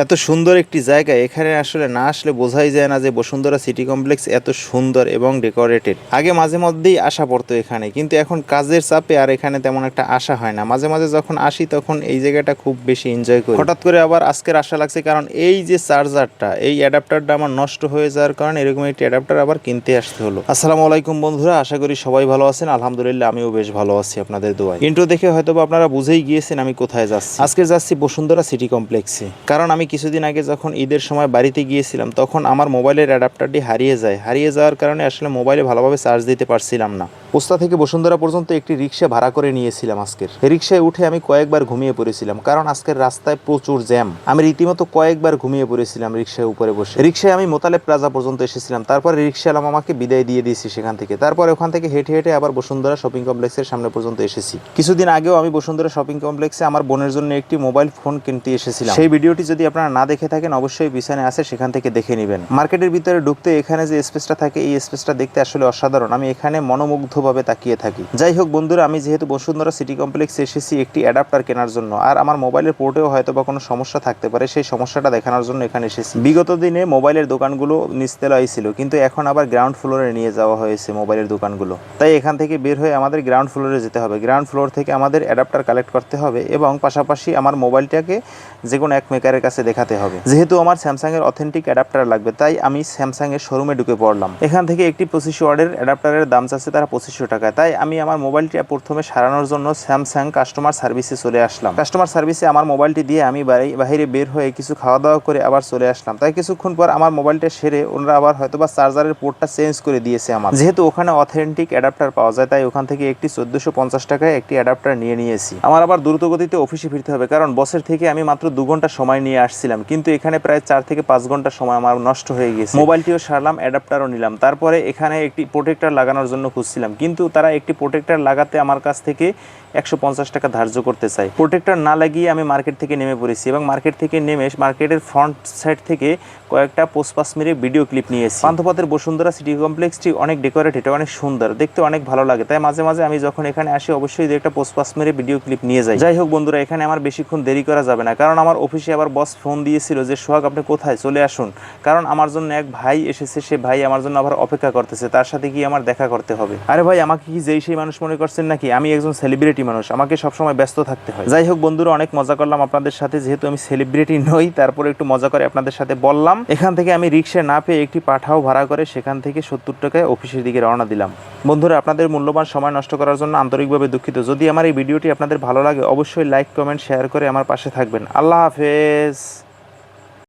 এত সুন্দর একটি জায়গা, এখানে আসলে না আসলে বোঝাই যায় না যে বসুন্ধরা সিটি কমপ্লেক্স এত সুন্দর এবং ডেকোরেটেড আগে মাঝে মধ্যেই আসা পড়তো এখানে, কিন্তু এখন কাজের চাপে আর এখানে তেমন একটা আশা হয় না। মাঝে মাঝে যখন আসি তখন এই জায়গাটা খুব বেশি এনজয় করি। হঠাৎ করে আবার আজকের আশা লাগছে, কারণ এই যে চার্জারটা, এই অ্যাডাপ্টারটা আমার নষ্ট হয়ে যাওয়ার কারণে এরকম একটি অ্যাডাপ্টার আবার কিনতে আসতে হলো। আসসালামু আলাইকুম বন্ধুরা, আশা করি সবাই ভালো আছেন। আলহামদুলিল্লাহ, আমিও বেশ ভালো আছি আপনাদের দোয়ায়। ইন্ট্রো দেখে হয়তো আপনারা বুঝেই গিয়েছেন আমি কোথায় যাচ্ছি। আজকে যাচ্ছি বসুন্ধরা সিটি কমপ্লেক্সে, কারণ আমি কিছুদিন আগে যখন ঈদের সময় বাড়িতে গিয়েছিলাম, তখন আমার মোবাইলের অ্যাডাপ্টারটি হারিয়ে যায়। হারিয়ে যাওয়ার কারণে আসলে মোবাইলে ভালোভাবে চার্জ দিতে পারছিলাম না। পোস্তা থেকে বসুন্ধরা পর্যন্ত একটি রিক্সা ভাড়া করে নিয়েছিলাম আজকের। রিক্সায় উঠে আমি কয়েকবার ঘুমিয়ে পড়েছিলাম, কারণ আজকের রাস্তায় প্রচুর জ্যাম। আমি রীতিমতো কয়েকবার ঘুমিয়ে পড়েছিলাম রিক্সায় উপরে বসে। রিক্সায় আমি মোতালেব প্লাজা পর্যন্ত এসেছিলাম, তারপরে রিক্সাওয়ালা আমাকে বিদায় দিয়ে দিয়েছি সেখান থেকে। তারপরে ওখান থেকে হেঁটে হেঁটে আবার বসুন্ধরা শপিং কমপ্লেক্সের সামনে পর্যন্ত এসেছি। কিছুদিন আগেও আমি বসুন্ধরা শপিং কমপ্লেক্সে আমার বোনের জন্য একটি মোবাইল ফোন কিনতে এসেছিলাম। সেই ভিডিওটি যদি আপনারা না দেখে থাকেন, অবশ্যই পিছনে আছে, সেখান থেকে দেখে নেবেন। মার্কেটের ভিতরে ঢুকতে এখানে যে স্পেসটা থাকে, এই স্পেসটা দেখতে আসলে অসাধারণ। আমি এখানে মনোমুগ্ধভাবে তাকিয়ে থাকি। যাই হোক বন্ধুরা, আমি যেহেতু বসুন্ধরা সিটি কমপ্লেক্সে এসেছি একটি অ্যাডাপ্টার কেনার জন্য, আর আমার মোবাইলের পোর্টেও হয়তো বা কোনো সমস্যা থাকতে পারে, সেই সমস্যাটা দেখানোর জন্য এখানে এসেছি। বিগত দিনে মোবাইলের দোকানগুলো নিচতলায় ছিল, কিন্তু এখন আবার গ্রাউন্ড ফ্লোরে নিয়ে যাওয়া হয়েছে মোবাইলের দোকানগুলো। তাই এখান থেকে বের হয়ে আমাদের গ্রাউন্ড ফ্লোরে যেতে হবে। গ্রাউন্ড ফ্লোর থেকে আমাদের অ্যাডাপ্টার কালেক্ট করতে হবে এবং পাশাপাশি আমার মোবাইলটাকে যে কোনো এক মেকারের কাছে দেখাতে হবে। যেহেতু আমার স্যামসাংয়ের অথেন্টিক অ্যাডাপ্টার লাগবে, তাই আমি স্যামসাংয়ের শোরুমে ঢুকে পড়লাম। এখান থেকে একটি পঁচিশশো ওয়ার্ডের অ্যাডাপ্টারের দাম চাচ্ছে তারা পঁচিশশো টাকা। তাই আমি আমার মোবাইলটি প্রথমে সারানোর জন্য স্যামসাং কাস্টমার সার্ভিসে চলে আসলাম। কাস্টমার সার্ভিসে আমার মোবাইলটি দিয়ে আমি বাইরে বের হয়ে কিছু খাওয়া দাওয়া করে আবার চলে আসলাম। তাই কিছুক্ষণ পর আমার মোবাইলটা সেরে ওনারা আবার হয়তো বা চার্জারের পোর্টটা চেঞ্জ করে দিয়েছে আমার। যেহেতু ওখানে অথেন্টিক অ্যাডাপ্টার পাওয়া যায়, তাই ওখান থেকে একটি চোদ্দশো পঞ্চাশ টাকায় একটি অ্যাডাপ্টার নিয়ে নিয়েছি। আমার আবার দ্রুত গতিতে অফিসে ফিরতে হবে, কারণ বসের থেকে আমি মাত্র দু ঘণ্টা সময় নিয়ে আসছিলাম। কিন্তু এখানে প্রায় চার থেকে পাঁচ ঘণ্টা সময় আমার নষ্ট হয়ে গেছে মোবাইলটিও সারলাম অ্যাডাপ্টারও নিলাম। তারপরে এখানে একটি প্রোটেক্টার লাগানোর জন্য খুঁজছিলাম। কিন্তু তারা একটি প্রোটেক্টর লাগাতে আমার কাছ থেকে একশো পঞ্চাশ টাকা ধার্য করতে চাই প্রোটেক্টর না লাগিয়ে আমি মার্কেট থেকে নেমে পড়েছি এবং মার্কেট থেকে নেমে মার্কেটের ফ্রন্ট সাইড থেকে কয়েকটা পোস্টপাস মেরে ভিডিও ক্লিপ নিয়েছি পান্থপথের বসুন্ধরা সিটি কমপ্লেক্সটি অনেক ডেকোরেটেড অনেক সুন্দর, দেখতে অনেক ভালো লাগে। তাই মাঝে মাঝে আমি যখন এখানে আসি, অবশ্যই দু একটা পোস্টপাস মেরে ভিডিও ক্লিপ নিয়ে যাই। যাই হোক বন্ধুরা, এখানে আমার বেশিক্ষণ দেরি করা যাবে না, কারণ আমার অফিসে আবার বস ফোন দিয়েছিল যে, সোহাগ, আপনি কোথায়? চলে আসুন। কারণ আমার জন্য এক ভাই এসেছে, সে ভাই আমার জন্য আবার অপেক্ষা করতেছে, তার সাথে কি আমার দেখা করতে হবে। আরে ভাই, আমাকে কি যেই সেই মানুষ মনে করছেন নাকি? আমি একজন সেলিব্রিটি মানুষ, আমাকে সবসময় ব্যস্ত থাকতে হয়। যাই হোক বন্ধুরা, অনেক মজা করলাম আপনাদের সাথে, যেহেতু আমি সেলিব্রিটি নই, তারপরে একটু মজা করে আপনাদের সাথে বললাম। এখান থেকে আমি রিক্সা না পেয়ে একটি পাঠাও ভাড়া করে সেখান থেকে সত্তর টাকায় অফিসের দিকে রওনা দিলাম। বন্ধুরা, আপনাদের মূল্যবান সময় নষ্ট করার জন্য আন্তরিকভাবে দুঃখিত। যদি আমার এই ভিডিওটি আপনাদের ভালো লাগে, অবশ্যই লাইক কমেন্ট শেয়ার করে আমার পাশে থাকবেন। আল্লাহ হাফেজ।